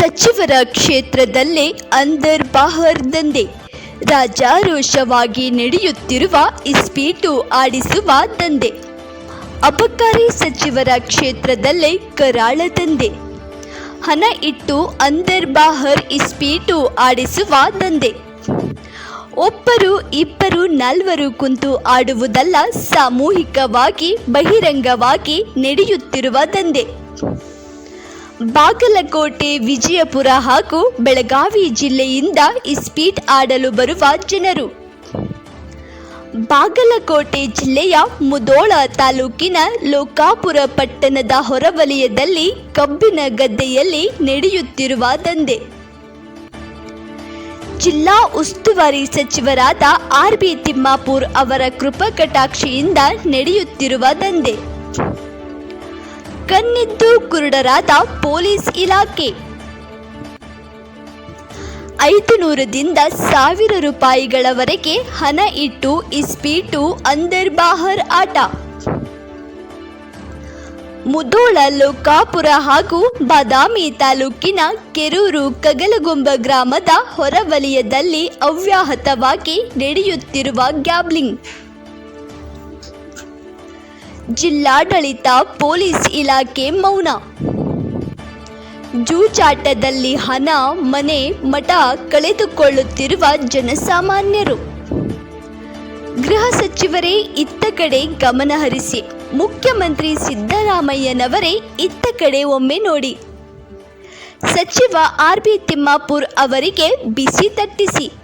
ಸಚಿವರ ಕ್ಷೇತ್ರದಲ್ಲೇ ಅಂದರ್ ಬಾಹರ್ ದಂಧೆ ರಾಜಾರೋಷವಾಗಿ ನಡೆಯುತ್ತಿರುವ ಇಸ್ಪೀಟು ಆಡಿಸುವ ದಂಧೆ. ಅಬಕಾರಿ ಸಚಿವರ ಕ್ಷೇತ್ರದಲ್ಲೇ ಕರಾಳ ದಂಧೆ. ಹಣ ಇಟ್ಟು ಅಂದರ್ ಬಾಹರ್ ಇಸ್ಪೀಟು ಆಡಿಸುವ ದಂಧೆ. ಒಬ್ಬರು ಇಬ್ಬರು ನಾಲ್ವರು ಕುಂತು ಆಡುವುದಲ್ಲ ಸಾಮೂಹಿಕವಾಗಿ, ಬಹಿರಂಗವಾಗಿ ನಡೆಯುತ್ತಿರುವ ದಂಧೆ. ಬಾಗಲಕೋಟೆ, ವಿಜಯಪುರ ಹಾಗೂ ಬೆಳಗಾವಿ ಜಿಲ್ಲೆಯಿಂದ ಇಸ್ಪೀಟ್ ಆಡಲು ಬರುವ ಜನರು. ಬಾಗಲಕೋಟೆ ಜಿಲ್ಲೆಯ ಮುದೋಳ ತಾಲೂಕಿನ ಲೋಕಾಪುರ ಪಟ್ಟಣದ ಹೊರವಲಯದಲ್ಲಿ ಕಬ್ಬಿನ ಗದ್ದೆಯಲ್ಲಿ ನಡೆಯುತ್ತಿರುವ ದಂಧೆ. ಜಿಲ್ಲಾ ಉಸ್ತುವಾರಿ ಸಚಿವರಾದ ಆರ್ ಬಿ ತಿಮ್ಮಾಪುರ್ ಅವರ ಕೃಪಕಟಾಕ್ಷಿಯಿಂದ ನಡೆಯುತ್ತಿರುವ ದಂಧೆ. ಕಣ್ಣಿದ್ದು ಕುರುಡರಾದ ಪೊಲೀಸ್ ಇಲಾಖೆ. ಐದು ನೂರದಿಂದ ಸಾವಿರ ರೂಪಾಯಿಗಳವರೆಗೆ ಹಣ ಇಟ್ಟು ಇಸ್ಪೀಟು ಅಂದರ್ ಬಾಹರ್ ಆಟ. ಮುದೋಳ, ಲೋಕಾಪುರ ಹಾಗೂ ಬಾದಾಮಿ ತಾಲೂಕಿನ ಕೆರೂರು ಕಗಲಗುಂಬ ಗ್ರಾಮದ ಹೊರವಲಯದಲ್ಲಿ ಅವ್ಯಾಹತವಾಗಿ ನಡೆಯುತ್ತಿರುವ ಗ್ಯಾಬ್ಲಿಂಗ್. ಜಿಲ್ಲಾಡಳಿತ, ಪೊಲೀಸ್ ಇಲಾಖೆ ಮೌನ. ಜೂಜಾಟದಲ್ಲಿ ಹಣ, ಮನೆ, ಮಠ ಕಳೆದುಕೊಳ್ಳುತ್ತಿರುವ ಜನಸಾಮಾನ್ಯರು. ಗೃಹ ಸಚಿವರೇ, ಇತ್ತ ಕಡೆ ಗಮನ ಹರಿಸಿ. ಮುಖ್ಯಮಂತ್ರಿ ಸಿದ್ದರಾಮಯ್ಯನವರೇ, ಇತ್ತ ಕಡೆ ಒಮ್ಮೆ ನೋಡಿ. ಸಚಿವ ಆರ್ ಬಿ ತಿಮ್ಮಾಪುರ್ ಅವರಿಗೆ ಬಿಸಿ ತಟ್ಟಿಸಿ.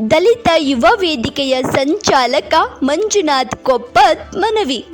ದಲಿತ ಯುವ ವೇದಿಕೆಯ ಸಂಚಾಲಕ ಮಂಜುನಾಥ್ ಕೊಪ್ಪತ್ ಮನವಿ.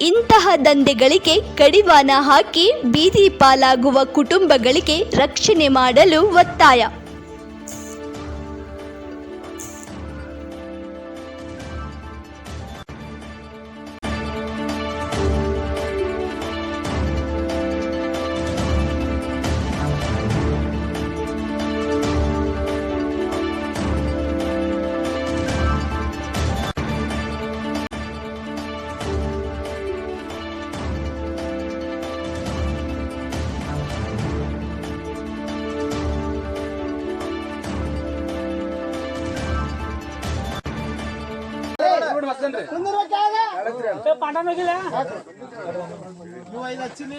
ಇಂತಹ ದಂಧೆಗಳಿಗೆ ಕಡಿವಾಣ ಹಾಕಿ ಬೀದಿ ಪಾಲಾಗುವ ಕುಟುಂಬಗಳಿಗೆ ರಕ್ಷಣೆ ಮಾಡಲು ಒತ್ತಾಯ.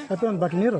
ಮತ್ತೆ ಒಂದು ಬಾಟ್ಲಿ ನೀರು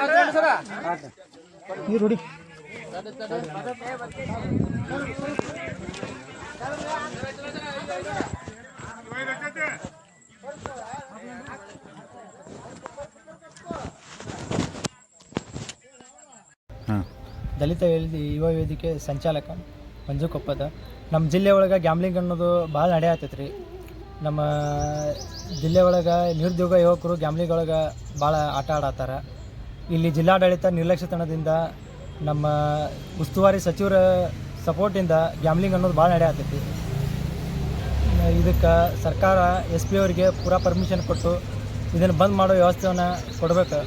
ನೀರು ದಲಿತ ಯುವ ವೇದಿಕೆ ಸಂಚಾಲಕ ಮಂಜು ಕೊಪ್ಪದ ನಮ್ಮ ಜಿಲ್ಲೆ ಒಳಗೆ ಗ್ಯಾಮ್ಲಿಂಗ್ ಅನ್ನೋದು ಭಾಳ ನಡೆ ರೀ ನಮ್ಮ ಜಿಲ್ಲೆ ಒಳಗೆ ನಿರುದ್ಯೋಗ ಯುವಕರು ಗ್ಯಾಮ್ಲಿಂಗ್ ಒಳಗೆ ಭಾಳ ಆಟ ಆಡತ್ತಾರ. ಇಲ್ಲಿ ಜಿಲ್ಲಾಡಳಿತ ನಿರ್ಲಕ್ಷ್ಯತನದಿಂದ ನಮ್ಮ ಉಸ್ತುವಾರಿ ಸಚಿವರ ಸಪೋರ್ಟಿಂದ ಗ್ಯಾಮ್ಲಿಂಗ್ ಅನ್ನೋದು ಭಾಳ ನಡೆಯತ್ತೈತಿ ಇದಕ್ಕೆ ಸರ್ಕಾರ ಎಸ್ ಪಿ ಅವರಿಗೆ ಪೂರಾ ಪರ್ಮಿಷನ್ ಕೊಟ್ಟು ಇದನ್ನು ಬಂದ್ ಮಾಡೋ ವ್ಯವಸ್ಥೆಯನ್ನು ಕೊಡಬೇಕು.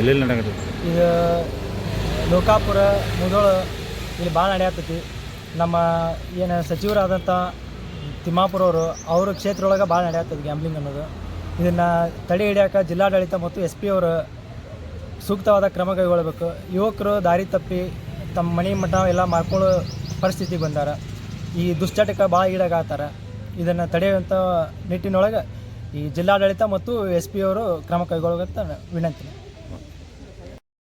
ಎಲ್ಲೆಲ್ಲಿ ನಡೆಯುತ್ತೆ ಇದು ಲೋಕಾಪುರ ಮುದೋಳು ಇಲ್ಲಿ ಭಾಳ ನಡೆಯತ್ತೈತಿ ನಮ್ಮ ಏನು ಸಚಿವರಾದಂಥ ತಿಮ್ಮಾಪುರವರು ಅವ್ರ ಕ್ಷೇತ್ರ ಒಳಗೆ ಭಾಳ ನಡೆಯತ್ತೈತಿ ಗ್ಯಾಮ್ಲಿಂಗ್ ಅನ್ನೋದು. ಇದನ್ನು ತಡೆ ಹಿಡಿಯೋಕೆ ಜಿಲ್ಲಾಡಳಿತ ಮತ್ತು ಎಸ್ ಪಿ ಅವರು ಸೂಕ್ತವಾದ ಕ್ರಮ ಕೈಗೊಳ್ಳಬೇಕು. ಯುವಕರು ದಾರಿ ತಪ್ಪಿ ತಮ್ಮ ಮನೆ ಮಠ ಎಲ್ಲ ಮಾಡ್ಕೊಳ್ಳೋ ಪರಿಸ್ಥಿತಿಗೆ ಬಂದಾರ. ಈ ದುಶ್ಚಟಕ್ಕೆ ಭಾಳ ಈಡಾಗತ್ತಾರ. ಇದನ್ನು ತಡೆಯುವಂಥ ನಿಟ್ಟಿನೊಳಗೆ ಈ ಜಿಲ್ಲಾಡಳಿತ ಮತ್ತು ಎಸ್ ಪಿ ಅವರು ಕ್ರಮ ಕೈಗೊಳ್ಳುವಂಥ ವಿನಂತಿ.